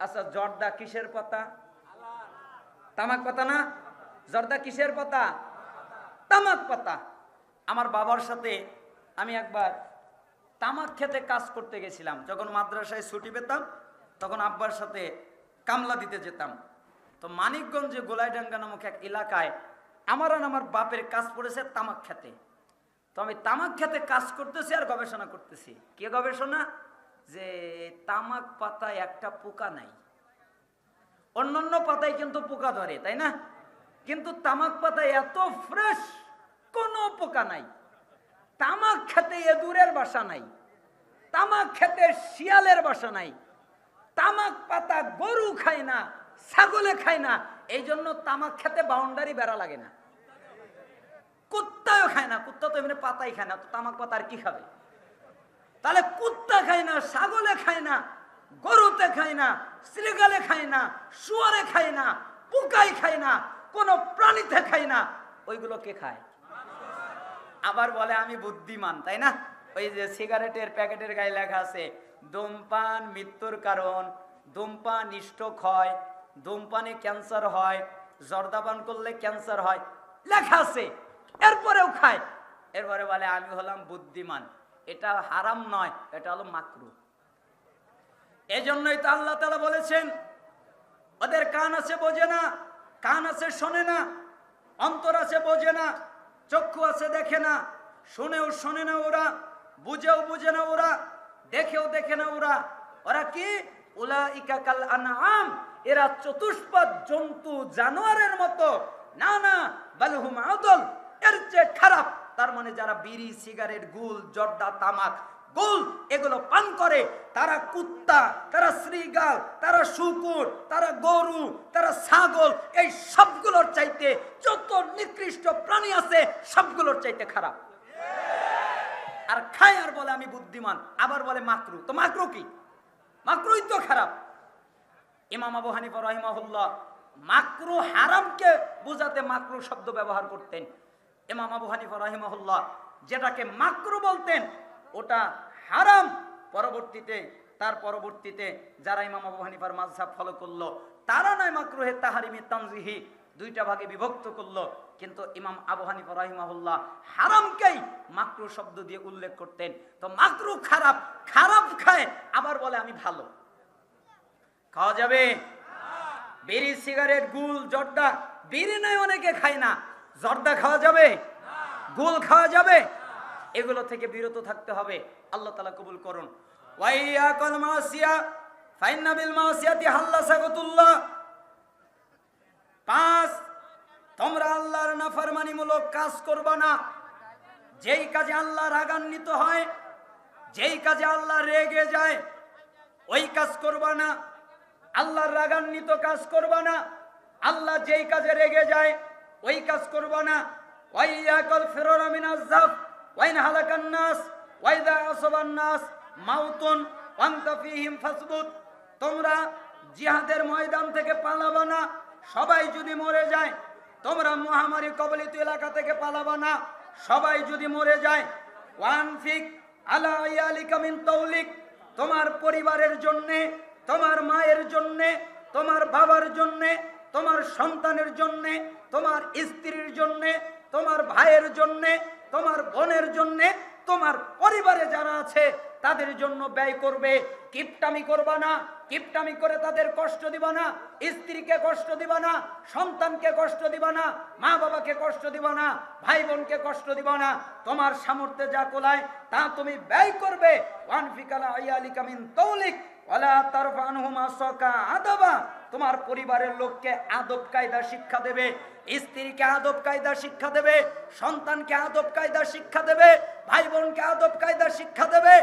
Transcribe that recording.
আচ্ছা জর্দা কিসের পাতা? তামাক পাতা না? জর্দা কিসের পাতা? তামাক পাতা। আমার বাবার সাথে আমি একবার তামাক খেতে কাজ করতে গেছিলাম। যখন মাদ্রাসায় ছুটি পেতাম, তখন আব্বার সাথে কামলা দিতে যেতাম। তো মানিকগঞ্জে গোলাইডাঙ্গা নামক এক এলাকায় আমার আর আমার বাপের কাজ পড়েছে তামাক খেতে। তো আমি তামাক খেতে কাজ করতেছি আর গবেষণা করতেছি। কে গবেষণা? যে তামাক পাতায় একটা পোকা নাই। অন্যান্য পাতায় কিন্তু পোকা ধরে, তাই না? কিন্তু তামাক পাতায় এত ফ্রেশ কোনো পোকা নাই। তামাক খেতে এদুরের বাসা নাই। তামাক খেতে শিয়ালের বাসা নাই। তামাক পাতা গরু খায় না, ছাগলে খায় না এই জন্য তামাক খেতে বাউন্ডারি বেড়া লাগে না। কুত্তাও খায় না, কুত্তা তো এমনি পাতাই খায় না, তো তামাক পাতা আর কি খাবে? তাহলে কুত্তা খায় না, ছাগলে খায় না, গরুতে খায় না শ্রীগালে খায় না, শুয়ারে খায় না পোকাই খায় না, কোনো প্রাণীতে খায় না, ওইগুলো কে খায়? আবার বলে আমি বুদ্ধিমান, তাই না? ওই যে সিগারেটের প্যাকেটের গায়ে লেখা আছে, ধূমপান মৃত্যুর কারণ, ধূমপান স্ট্রোক হয়, ধূমপানে ক্যান্সার হয়, জর্দাপান করলে ক্যান্সার হয়, লেখা আছে, এরপরেও খায়। এরপরে বলে আমি হলাম বুদ্ধিমান। এটা হারাম নয়, এটা হলো মাকরু। এজন্যই তো আল্লাহ তালা বলেছেন, ওদের কান আছে বোঝে না, কান আছে শোনে না, অন্তর আছে বোঝে না, চক্ষু আছে দেখে না, শুনেও শোনে না ওরা, বুঝেও বুঝে না ওরা, দেখেও দেখে না ওরা। ওরা কি? উলা ইকাকাল আনআম, এরা চতুষ্পদ জন্তু জানোয়ারের মতো। না না, বালহুম আদল, এর চেয়ে খারাপ। তার মানে যারা বিড়ি, সিগারেট, গুল, জর্দা, তামাক, গুল এগুলো পান করে, তারা কুত্তা, তারা শ্রীগাল, তারা শুকুর, তারা গরু, তারা ছাগল, এই সবগুলোর চাইতে যত নিকৃষ্ট প্রাণী আছে, সবগুলোর চাইতে খারাপ। আর খায় আর বলে, আমি বুদ্ধিমান। আবার বলে, মাকরু। তো মাকরু কি? মাকরুই তো খারাপ। ইমাম আবু হানিফা রহিমাহুল্লাহ, মাকরু হারামকে বোঝাতে মাকরু শব্দ ব্যবহার করতেন। ইমাম আবু হানিফা রহিমাহুল্লাহ যেটাকে মাকরু বলতেন, ওটা হারাম। পরবর্তীতে, তার পরবর্তীতে যারা ইমাম আবু হানিফার মাঝহাব ফলো করল, তারা নয় মাকরুহে তাহারিমি তানজিহি, দুইটা ভাগে বিভক্ত করল। কিন্তু ইমাম আবু হানিফা রহিমাহুল্লাহ হারামকেই মাকরু শব্দ দিয়ে উল্লেখ করতেন। তো মাকরু খারাপ খারাপ খায়, আবার বলে আমি ভালো। খাওয়া যাবে? বিড়ি সিগারেট গুল, জর্দা, বিড়ি নয়, অনেকে খায় না। জর্দা খাওয়া যাবে? গুল খাওয়া যাবে? এগুলো থেকে বিরত থাকতে হবে। আল্লাহ তালা কবুল করুন। ওয়াইয়া মাসিয়া, ফাইন্না বিল মাসিয়াতি হাল্লা সাগতুল্লাহ। পাঁচ তোমরা আল্লাহর নাফরমানিমূলক কাজ করবা না। যেই কাজে আল্লাহ রাগান্বিত হয়, যেই কাজে আল্লাহ রেগে যায়, ওই কাজ করবা না। আল্লাহর রাগান্বিত কাজ করবা না। আল্লাহ যেই কাজে রেগে যায় ওই কাজ করবা না। ওয়াইয়াকল ফিরোরা মিনাজ জাফ ওয়াইন হালাকান নাস ওয়াইদা আসবান নাস, মাউতুন ওয়ান্তা ফিহিম ফাসবুত। তোমরা জিহাদের ময়দান থেকে পালাবা না, সবাই যদি মরে যায়, তোমরা মহামারী কবলিত এলাকা থেকে পালাবা না, সবাই যদি মরে যায়, ওয়ান ফিক আলা ইয়ালিকা মিন তৌলিক, তোমার পরিবারের জন্যে, তোমার মায়ের জন্যে, তোমার বাবার জন্যে তোমার সন্তানের জন্যে, তোমার স্ত্রীর জন্যে, তোমার ভাইয়ের জন্যে, তোমার বোনের জন্যে, তোমার পরিবারে যারা আছে, তাদের জন্য ব্যয় করবে। কিপটামি করবা না, কিপটামি করে তাদের কষ্ট দিবা না, স্ত্রীকে কষ্ট দিবা না, সন্তানকে কষ্ট দিবা না মা বাবাকে কষ্ট দিবা না ভাই বোনকে কষ্ট দিবা না। তোমার সামর্থ্যে যা কোলায়, তা তুমি ব্যয় করবে। ওয়ান ফিকালা আয়ালিকা মিন তৌলিক, ওয়ালা তারফানহুমা সাকা আদাবা। তোমার পরিবারের লোককে আদব কায়দা শিক্ষা দেবে, স্ত্রীকে আদব কায়দা শিক্ষা দেবে, সন্তানকে আদব কায়দা শিক্ষা দেবে, ভাই বোনকে আদব কায়দা শিক্ষা দেবে।